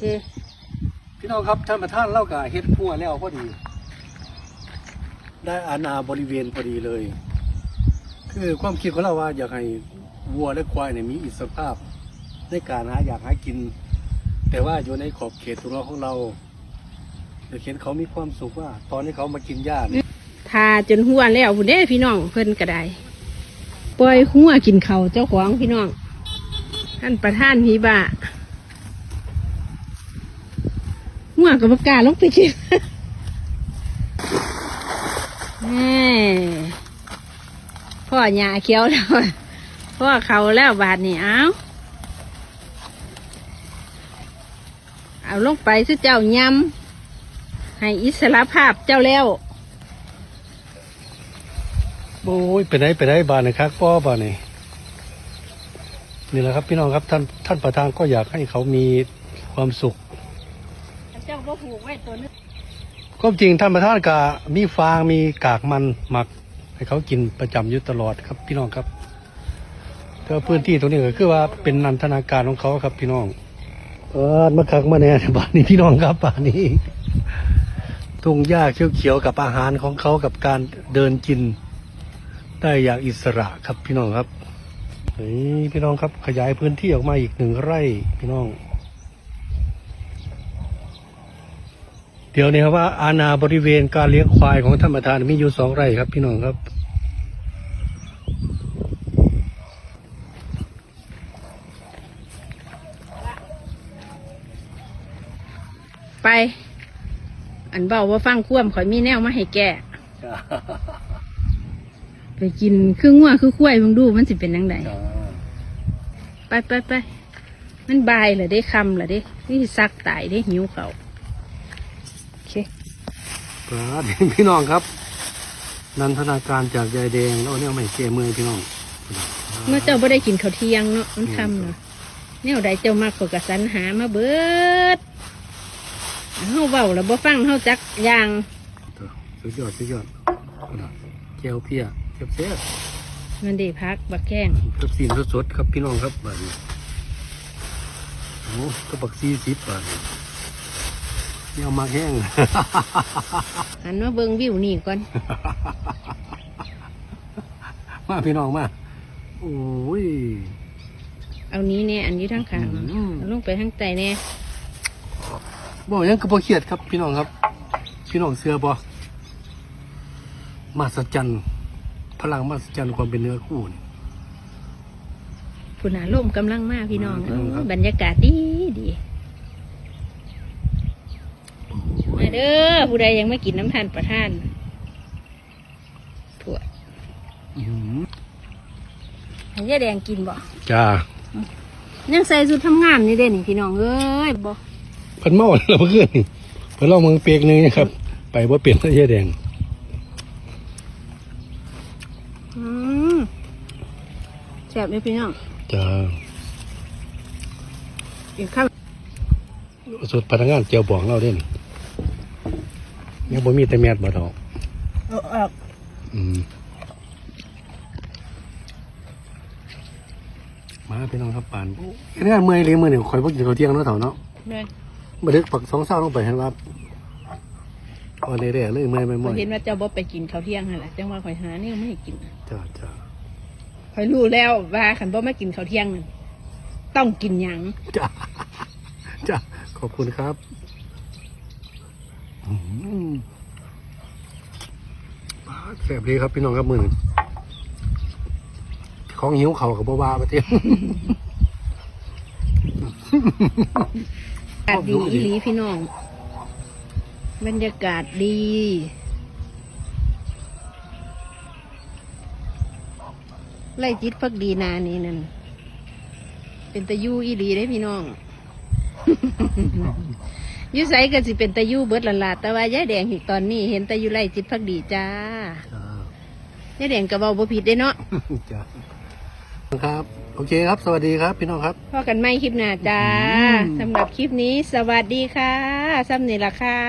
เคพี่น้องครับท่านประธานเล่ากับเฮ็ดพัวแล้วพอดี ได้อาณาบริเวณพอดีเลย คือความคิดของเราว่าอยากให้วัวและควายเนี่ยมีอิสรภาพในการหาอยากหากิน แต่ว่าอยู่ในขอบเขตของเราของเราเดี๋ยวเห็นเขามีความสุขว่า ตอนที่เขามากินหญ้าเนี่ยทาจนหัวแล้วพุ่นเด้พี่น้องเพิ่นก็ได้ปล่อยหัวกินเขาวเจ้าของพี่น้องท่านประธานพีบะ หัวกับปากกาลงไปกินแม่พ่อหยาเขียวแล้วพ่อเขาแล้วบาดนี่เอาเอาลงไปสุเจ้ายำให้อิสระภาพเจ้าแล้วโอ้ยไปไหนไปไหนบ้านนะครับพ่อบานนี่นี่แหละครับพี่น้องครับท่านท่านประธานก็อยากให้เขามีความสุข ก็ผูกไว้ตัวนึงก็จริงท่านประธานกะมีฟางมีกากมันหมัก ให้เขากินประจำอยู่ตลอดครับพี่น้องครับก็พื้นที่ตรงนี้ก็คือว่าเป็นนันทนาการของเขาครับพี่น้อง เออมาคักมาแน่บ้านนี้พี่น้องครับบ้านนี้ทุ่งหญ้าเขียวๆกับอาหารของเขากับการเดินกิน ได้อย่างอิสระครับพี่น้องครับเฮ้ยพี่น้องครับขยายพื้นที่ออกมาอีกหนึ่งไร่พี่น้อง เดี๋ยวนี้ครับว่าอาณาบริเวณการเลี้ยงควายของท่านประธานมีอยู่สองไร่ครับ พี่น้องครับ ไป อันเบาว่าฟังคว่ำข่อยมีแนวมาให้แก่ไปกินครึ่งว่าคือคุ้ยเพิ่งดูมันสิเป็นยังไงไปไปไปมันบายเหรอได้คำเหรอได้นี่ซักตายได้หิวเขาโอเค ครับพี่น้องครับ นันทนาการจากยายแดงแล้วเนี่ยไม่เกมือพี่น้อง เมื่อเจ้าไ่ได้กินข้าวเที่ยงเนาะมันคำเนาะแนวใดเจ้ามากกว่ากระสันหามาเบิดเฮาเบาแล้วบ่ฟังเฮาจักอย่างสุดยอดสุดยอดแก้วเพียเทียบเทียบมันได้พักบักแข้งครับสีนสดๆครับพี่น้องครับแบบนี้โอ้ก็บักซีสิบบาท นี่เอามาแห้งหันมาเบิ่งวิวนี่ก่อน มาพี่น้องมาโอ้ย เอานี้เนี่ยอันนี้ทั้งขางอืมเอาลงไปทั้งใจเนี่ยบอกยังกระโปเครียดครับ พี่น้องครับ พี่น้องเสือบ่มาสัจจันพลังมาสัจจันความเป็นเนื้อคู่นี่ผู้หนาลมกำลังมากพี่น้องพี่น้องครับเออบรรยากาศดีดีมา เด้อผู้ใดยังไม่กินน้ำทานประทานถั่วอื้อหือให้ยายแดงกินบ่จ้ายังใส่สุดทำงานนี่เด่นพี่น้องเอ้ยบ่เพิ่นเมาแล้วเมื่อคืนนี่เพิ่นเล่าเมืองเปียกหนึงนะครับ ไปว่าเปลี่ยนเสื้อแดงอืมแซ่บเลยพี่น้องจ้าอีกข้าวสุดพนักงานเจียวบองเราเด่น ยังบ่มีแต่แมดบ่ดอกเอาออกอืมมาพี่น้องครับปานเฮ็ดงานเมื่อยเลยมื้อนี่ข่อยบ่กินข้าวเที่ยงเนาะเฒ่าเนาะเลยบันทึกปักสองเศร้าลงไปเห็นว่าพอเรื่อยๆเลยเมื่อยไม่ข่เมื่ออยยเห็นว่าเจ้าบ่ไปกินข้าวเที่ยงนั่นแหละจังว่าข่อยหาเนี่ยไม่ให้กินจ้าจ้าข่อยรู้แล้วว่าขันบ่ไม่กินข้าวเที่ยงนั่นต้องกินหยัง จ้าจ้าขอบคุณครับอืม แซ่บดีครับพี่น้องครับมือหนึ่งของหิวเขากับบ้าๆปะเตี้ยอากาศดีอีหลีพี่น้อง บรรยากาศดี ไล่จิตพักดีนานี่นั่น เป็นตะยูอีหลีได้พี่น้อง ยูไสก็สิเป็นตะยูเบิดละลาแต่ว่ายายแดงอีกตอนนี้ เห็นตะยูไล่จิตพักดีจ้าจ้ายายแดงก็เบาบ่ผิดได้เนาะจ้าครับ โอเคครับ สวัสดีครับ พี่น้องครับพอกันไม่คลิปหน้าจ้าอืมสำหรับคลิปนี้ สวัสดีค่ะซ้ำนี่ละค่ะ